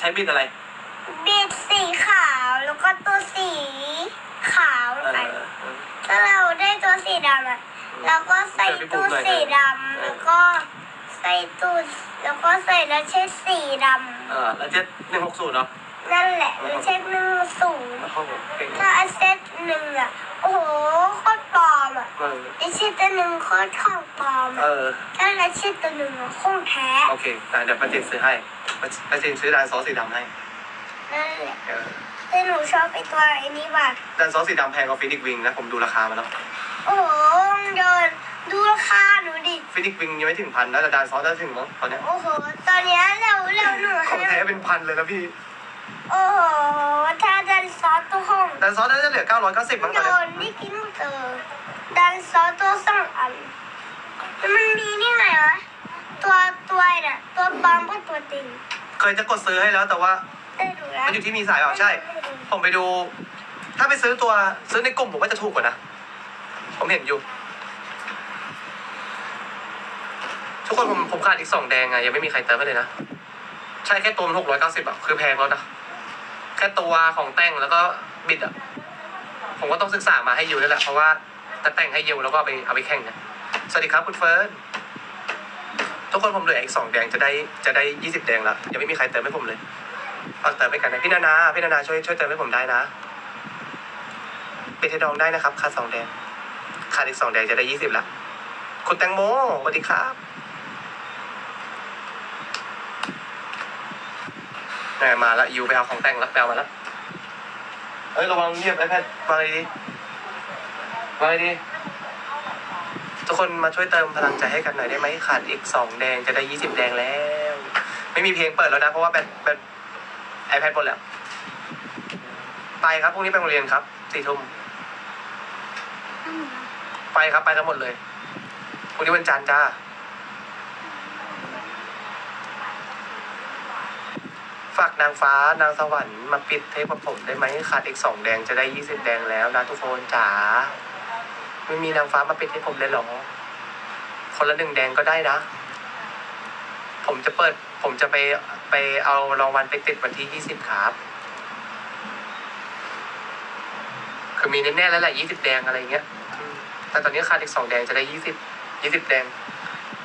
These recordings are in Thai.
ใช้บิดอะไรบิดสีขาวแล้วก็ตัวสีขาวเอค่ะอถ้าเราได้ตัวสีดำอะเราก็ใส่ตู้สีดำแล้วก็ใส่ตู้แล้วก็ใส่แล้วเช็ดสีดเออแล้วเจ็ดหนึ่งหกศูนย์เนาะำนั่นแหละแล้วเช็ดหนึ่งศูนย์โอ้โหเก่งถ้าเช็ดหนึ่งอะโอ้โหโคตรปลอ มอะเออ ไอเช็ดตัวหนึ่งโคตรของปลอมเออะอถ้าเราเช็ดตัวหนึ่งอะของแท้โอเคอะเดี๋ยวป้าจินซื้อให้ป้าป้าจินซื้อดานซอสสีดำให้ นั่นแหละเออแต่หนูชอบไอตัวไอ้นี้ว่ะดานซอสสีดำแพงกว่าฟินิกวิงนะ ผมดูราคามาแล้วโอ้โหเดินดูราคาหนูดิ ฟินิกวิงยังไม่ถึงพันนะแต่ดานซอสน่าจะถึงมั้งตอนเนี้ยโอ้โห ตอนเนี้ยเราเราหนูของให้แท้เป็นพันเลยนะพี่ โอ้โหถ้าดันซอสตัวห้องดานซอสน่าจะเหลือ 990มั้งตโดอนเนี้ยนนี่กินหมดเออดันซอสตัวสองอันแล้วมันมีนี่ไงวะ ตัวตัวน่ะ ตัวปลอมกับตัวจริงเคยจะกดซื้อให้แล้วแต่ว่า ได้ดูแล้วมันอยู่ที่มีสายเปล่าใช่ ผมไปดู ถ้าไปซื้อตัวซื้อในกลุ่มผมว่าจะถูกกว่านะ ผมเห็นอยู่ ทุกคนผมผมขาดอีกสองแดงอะยังไม่มีใครเติมให้เลยนะ ใช่แค่ตัวมันหกร้อยเก้าสิบอะคือแพงแล้วนะแค่ตัวของแต่งแล้วก็บิดอะผมก็ต้องศึกษามาให้ยูนั่แหละเพราะว่าจะแต่งให้ยูแล้วก็เอาไปเอาไปแข่งนะสวัสดีครับคุณเฟิร์นทุกคนผมเหลืออีกสองแดงจะได้จะได้ยี่สิบแดงแล้วยังไม่มีใครเติมให้ผมเลยฝากเติมให้กันนะพี่นานาพี่นานาช่วยช่วยเติมให้ผมได้นะเป็นเทดองได้นะครับค่าสองแดงขาดอีกสองแดงจะได้ยี่สิบละคุณแตงโมสวัสดีครับ แหมมาละยูไปเอาของแต่งแล้วแปลมาแล้วเอ้ยระวังเงียบไอแพดวางเลยดีวางเลยดีทุกคนมาช่วยเติมพลังใจให้กันหน่อยได้ไหมขาดอีกสองแดงจะได้ยี่สิบแดงแล้ว ไม่มีเพลงเปิดแล้วนะเพราะว่าแบตแบตไอแพดหมดแล้วไปครับพรุ่งนี้ไปโรงเรียนครับสี่ทุ่มไปครับไปกันหมดเลยพรุ่งนี้วันจันทร์จ้า ฝากนางฟ้านางสวรรค์มาปิดเทปกับผมได้ไหมขาดอีกสองแดงจะได้ยี่สิบแดงแล้วนะทุกคนจ๋าไม่มีนางฟ้ามาปิดให้ผมเลยเหรอคนละหนึ่งแดงก็ได้นะ ผมจะเปิด ผมจะไปไปเอารางวัลไปติดวันที่ยี่สิบครับ คือมีแน่ๆแล้วแหละยี่สิบแดงอะไรเงี้ย แต่ตอนนี้ขาดอีกสองแดงจะได้ยี่สิบยี่สิบแดง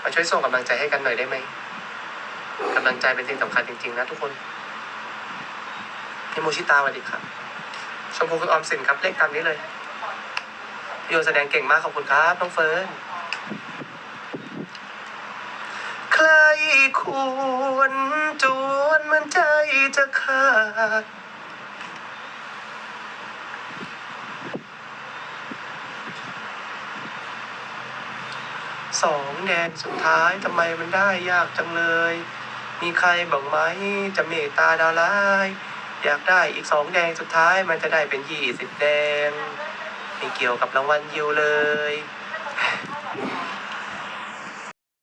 มาช่วยส่งกำลังใจให้กันหน่อยได้ไหมกำลังใจเป็นสิ่งสำคัญจริงๆนะทุกคน พี่โมชิตาสวัสดีครับ ชมพูคือออมสินครับ เลขตามนี้เลยพี่โยแสดงเก่งมากขอบคุณครับน้องเฟิร์นใครควรจวนมันใจจะขาดสองแดนสุดท้ายทำไมมันได้ยากจังเลย มีใครบ้างไหมจะเมตตาดาวร้าย อยากได้อีกสองแดงสุดท้ายมันจะได้เป็นยี่สิบแดงไม่เกี่ยวกับรางวัลยิวเลย